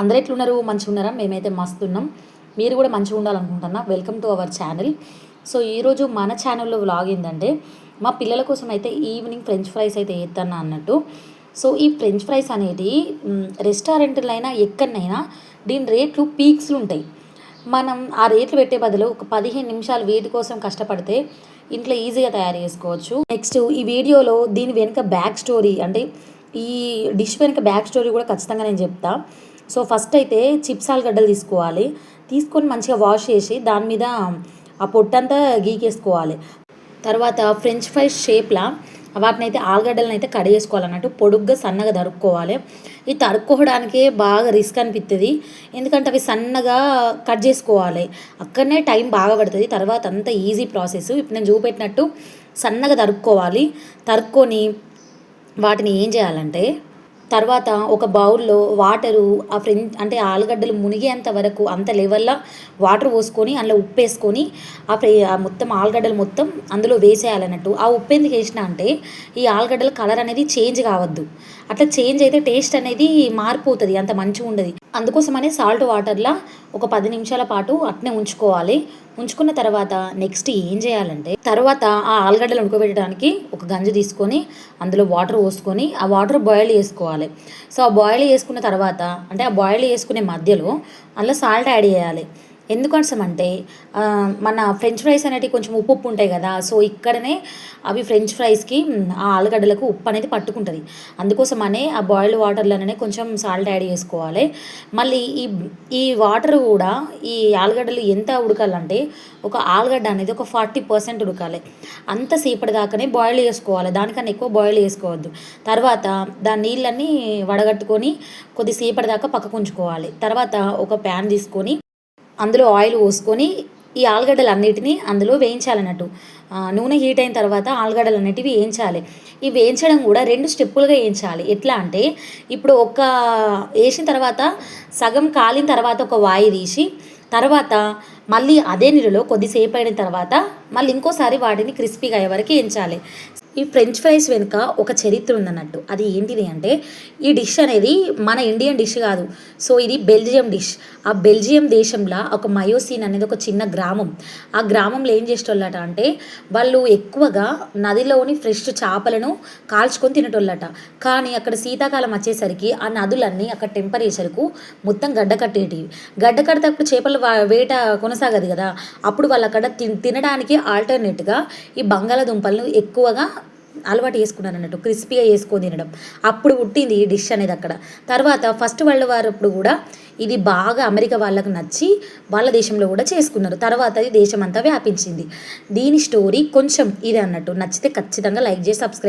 అందరూ ఎట్లున్నారు? మంచిగా ఉన్నారా? మేమైతే మస్తు ఉన్నాం. మీరు కూడా మంచిగా ఉండాలనుకుంటున్నా. Welcome to our channel so ఈరోజు మన ఛానల్లో వ్లాగ్ ఏంటంటే మా పిల్లల కోసం అయితే ఈవినింగ్ ఫ్రెంచ్ ఫ్రైస్ అయితే వేస్తాను అన్నట్టు. సో ఈ ఫ్రెంచ్ ఫ్రైస్ అనేది రెస్టారెంట్లో అయినా ఎక్కడనైనా దీని రేట్లు పీక్స్లు ఉంటాయి. మనం ఆ రేట్లు పెట్టే బదులు ఒక పదిహేను నిమిషాలు వీటి కోసం కష్టపడితే ఇంట్లో ఈజీగా తయారు చేసుకోవచ్చు. నెక్స్ట్ ఈ వీడియోలో దీని వెనుక బ్యాక్ స్టోరీ అంటే ఈ డిష్ వెనుక బ్యాక్ స్టోరీ కూడా ఖచ్చితంగా నేను చెప్తాను సో ఫస్ట్ అయితే చిప్స్ ఆలుగడ్డలు తీసుకోవాలి. తీసుకొని మంచిగా వాష్ చేసి దాని మీద ఆ పొట్టంతా గీకేసుకోవాలి. తర్వాత ఫ్రెంచ్ ఫ్రైస్ షేప్లా వాటిని అయితే ఆలుగడ్డలను అయితే కడిగేసుకోవాలన్నట్టు పొడుగ్గా సన్నగా తరుక్కోవాలి. ఈ తరుక్కోవడానికే బాగా రిస్క్ అనిపిస్తుంది ఎందుకంటే అవి సన్నగా కట్ చేసుకోవాలి. అక్కడనే టైం బాగా పడుతుంది. తర్వాత అంత ఈజీ ప్రాసెస్ ఇప్పుడు నేను చూపెట్టినట్టు సన్నగా తరుక్కోవాలి. తరుక్కొని వాటిని ఏం చేయాలంటే తర్వాత ఒక బౌల్లో వాటరు ఆ ఫ్రెంచ్ అంటే ఆలుగడ్డలు మునిగేంత వరకు అంత లెవెల్లో వాటర్ పోసుకొని అందులో ఉప్పు వేసుకొని ఆ ఫ్రై మొత్తం ఆలుగడ్డలు మొత్తం అందులో వేసేయాలన్నట్టు. ఆ ఉప్పు ఎందుకు వేసిన అంటే ఈ ఆలుగడ్డల కలర్ అనేది చేంజ్ కావద్దు. అట్లా చేంజ్ అయితే టేస్ట్ అనేది మారిపోతుంది అంత మంచిగా ఉండదు. అందుకోసమనే సాల్ట్ వాటర్లో ఒక పది నిమిషాల పాటు అట్నే ఉంచుకోవాలి. ఉంచుకున్న తర్వాత నెక్స్ట్ ఏం చేయాలంటే తర్వాత ఆ ఆలుగడ్డలు ఉడకబెట్టడానికి ఒక గంజి తీసుకొని అందులో వాటర్ పోసుకొని ఆ వాటర్ బాయిల్ చేసుకోవాలి. సో ఆ బాయిల్ చేసుకున్న తర్వాత అంటే ఆ బాయిల్ చేసుకునే మధ్యలో అందులో సాల్ట్ యాడ్ చేయాలి. ఎందుకోసం అంటే మన ఫ్రెంచ్ ఫ్రైస్ అనేటివి కొంచెం ఉప్పు ఉప్పు ఉంటాయి కదా సో ఇక్కడనే అవి ఫ్రెంచ్ ఫ్రైస్కి ఆ ఆలుగడ్డలకు ఉప్పు అనేది పట్టుకుంటుంది. అందుకోసమనే ఆ బాయిల్డ్ వాటర్లోనే కొంచెం సాల్ట్ యాడ్ చేసుకోవాలి. మళ్ళీ ఈ ఈ వాటర్ కూడా ఈ ఆలుగడ్డలు ఎంత ఉడకాలంటే ఒక ఆలుగడ్డ అనేది ఒక ఫార్టీ పర్సెంట్ ఉడకాలి. అంతసేపటి దాకానే బాయిల్ చేసుకోవాలి. దానికన్నా ఎక్కువ బాయిల్ చేసుకోవద్దు. తర్వాత దాని నీళ్ళన్నీ వడగట్టుకొని కొద్దిసేపటి దాకా పక్కకు ఉంచుకోవాలి. తర్వాత ఒక ప్యాన్ తీసుకొని అందులో ఆయిల్ పోసుకొని ఈ ఆలుగడ్డలు అన్నిటినీ అందులో వేయించాలన్నట్టు. నూనె హీట్ అయిన తర్వాత ఆలుగడ్డలు అనేటివి వేయించాలి. ఈ వేయించడం కూడా రెండు స్టెప్పులుగా వేయించాలి. ఎట్లా అంటే ఇప్పుడు ఒక వేసిన తర్వాత సగం కాలిన తర్వాత ఒక వాయి తీసి తర్వాత మళ్ళీ అదే నీళ్ళలో కొద్దిసేపు అయిన తర్వాత మళ్ళీ ఇంకోసారి వాటిని క్రిస్పీగా అయ్యే వరకు ఎంచాలి ఈ ఫ్రెంచ్ ఫ్రైస్ వెనుక ఒక చరిత్ర ఉందన్నట్టు. అది ఏంటిది అంటే ఈ డిష్ అనేది మన ఇండియన్ డిష్ కాదు. సో ఇది బెల్జియం డిష్. ఆ బెల్జియం దేశంలో ఒక మయోసీన్ అనేది ఒక చిన్న గ్రామం. ఆ గ్రామంలో ఏం చేసేటోళ్ళట అంటే వాళ్ళు ఎక్కువగా నదిలోని ఫ్రెష్ చేపలను కాల్చుకొని తినేటోళ్ళట. కానీ అక్కడ శీతాకాలం వచ్చేసరికి ఆ నదులన్నీ అక్కడ టెంపరేచర్కు మొత్తం గడ్డ కట్టేటివి. గడ్డ కడితే అప్పుడు చేపలు వేట కొనసాగదు కదా. అప్పుడు వాళ్ళు అక్కడ తిన్- తినడానికి ఆల్టర్నేట్గా ఈ బంగాళాదుంపలను ఎక్కువగా అలవాటు చేసుకున్నారు అన్నట్టు క్రిస్పీగా వేసుకొని తినడం. అప్పుడు పుట్టింది ఈ డిష్ అనేది అక్కడ. తర్వాత ఫస్ట్ వరల్డ్ వార్ అప్పుడు కూడా ఇది బాగా అమెరికా వాళ్ళకు నచ్చి వాళ్ళ దేశంలో కూడా చేసుకున్నారు. తర్వాత అది దేశమంతా వ్యాపించింది. దీని స్టోరీ కొంచెం ఇది అన్నట్టు. నచ్చితే ఖచ్చితంగా లైక్ చేసి సబ్స్క్రైబ్